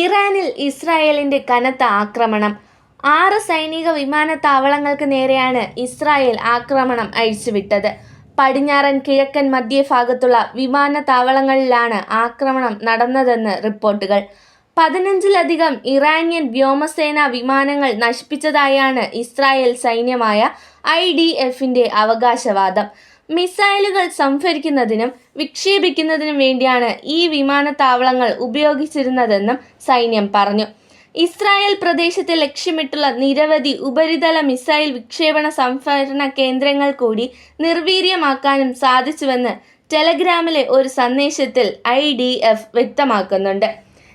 ഇറാനിൽ ഇസ്രായേലിന്റെ കനത്ത ആക്രമണം. ആറ് സൈനിക വിമാനത്താവളങ്ങൾക്ക് നേരെയാണ് ഇസ്രായേൽ ആക്രമണം അഴിച്ചുവിട്ടത്. പടിഞ്ഞാറൻ കിഴക്കൻ മധ്യഭാഗത്തുള്ള വിമാനത്താവളങ്ങളിലാണ് ആക്രമണം നടന്നതെന്ന് റിപ്പോർട്ടുകൾ. പതിനഞ്ചിലധികം ഇറാനിയൻ വ്യോമസേന വിമാനങ്ങൾ നശിപ്പിച്ചതായാണ് ഇസ്രായേൽ സൈന്യമായ ഐ ഡി എഫിന്റെ അവകാശവാദം. മിസൈലുകൾ സംഭരിക്കുന്നതിനും വിക്ഷേപിക്കുന്നതിനും വേണ്ടിയാണ് ഈ വിമാനത്താവളങ്ങൾ ഉപയോഗിച്ചിരുന്നതെന്നും സൈന്യം പറഞ്ഞു. ഇസ്രായേൽ പ്രദേശത്തെ ലക്ഷ്യമിട്ടുള്ള നിരവധി ഉപരിതല മിസൈൽ വിക്ഷേപണ സംഭരണ കേന്ദ്രങ്ങൾ കൂടി നിർവീര്യമാക്കാനും സാധിച്ചുവെന്ന് ടെലഗ്രാമിലെ ഒരു സന്ദേശത്തിൽ ഐ ഡി എഫ് വ്യക്തമാക്കുന്നുണ്ട്.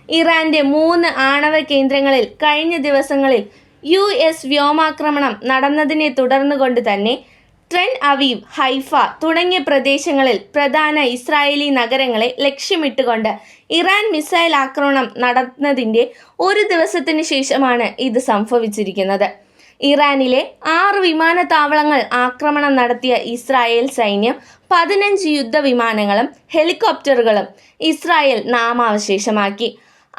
ഇറാന്റെ മൂന്ന് ആണവ കേന്ദ്രങ്ങളിൽ കഴിഞ്ഞ ദിവസങ്ങളിൽ യു എസ് വ്യോമാക്രമണം നടന്നതിനെ തുടർന്നുകൊണ്ട് തന്നെ ട്രെൻ അവീവ് ഹൈഫ തുടങ്ങിയ പ്രദേശങ്ങളിൽ പ്രധാന ഇസ്രായേലി നഗരങ്ങളെ ലക്ഷ്യമിട്ടുകൊണ്ട് ഇറാൻ മിസൈൽ ആക്രമണം നടന്നതിന്റെ ഒരു ദിവസത്തിന് ശേഷമാണ് ഇത് സംഭവിച്ചിരിക്കുന്നത്. ഇറാനിലെ ആറ് വിമാനത്താവളങ്ങൾ ആക്രമണം നടത്തിയ ഇസ്രായേൽ സൈന്യം പതിനഞ്ച് യുദ്ധവിമാനങ്ങളും ഹെലികോപ്റ്ററുകളും ഇസ്രായേൽ നാമാവശേഷമാക്കി.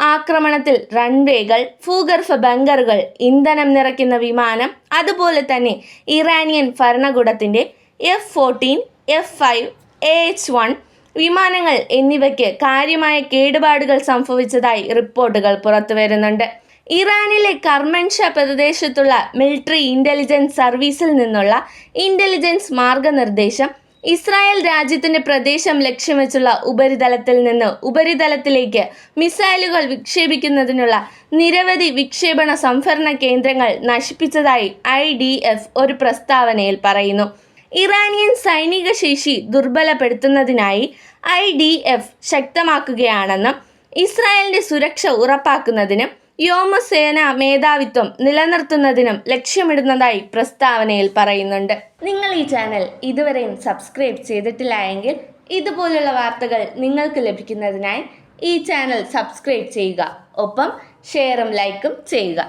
ആക്രമണത്തിൽ റൺവേകൾ ഭൂഗർഭ ബങ്കറുകൾ ഇന്ധനം നിറയ്ക്കുന്ന വിമാനം അതുപോലെ തന്നെ ഇറാനിയൻ ഭരണകൂടത്തിന്റെ F fourteen F five A H one വിമാനങ്ങൾ എന്നിവയ്ക്ക് കാര്യമായ കേടുപാടുകൾ സംഭവിച്ചതായി റിപ്പോർട്ടുകൾ പുറത്തുവരുന്നുണ്ട് ഇറാനിലെ കർമൻഷ പ്രദേശത്തുള്ള മിലിറ്ററി ഇന്റലിജൻസ് സർവീസിൽ നിന്നുള്ള ഇന്റലിജൻസ് മാർഗനിർദ്ദേശം ഇസ്രായേൽ രാജ്യത്തിന്റെ പ്രദേശം ലക്ഷ്യം വെച്ചുള്ള ഉപരിതലത്തിൽ നിന്ന് ഉപരിതലത്തിലേക്ക് മിസൈലുകൾ വിക്ഷേപിക്കുന്നതിനുള്ള നിരവധി വിക്ഷേപണ സംഭരണ കേന്ദ്രങ്ങൾ നശിപ്പിച്ചതായി ഐ ഒരു പ്രസ്താവനയിൽ പറയുന്നു. ഇറാനിയൻ സൈനിക ശേഷി ദുർബലപ്പെടുത്തുന്നതിനായി ഐ ശക്തമാക്കുകയാണെന്നും ഇസ്രായേലിന്റെ സുരക്ഷ ഉറപ്പാക്കുന്നതിനും വ്യോമസേന മേധാവിത്വം നിലനിർത്തുന്നതിനും ലക്ഷ്യമിടുന്നതായി പ്രസ്താവനയിൽ പറയുന്നുണ്ട്. നിങ്ങൾ ഈ ചാനൽ ഇതുവരെയും സബ്സ്ക്രൈബ് ചെയ്തിട്ടില്ല എങ്കിൽ ഇതുപോലുള്ള വാർത്തകൾ നിങ്ങൾക്ക് ലഭിക്കുന്നതിനായി ഈ ചാനൽ സബ്സ്ക്രൈബ് ചെയ്യുക. ഒപ്പം ഷെയറും ലൈക്കും ചെയ്യുക.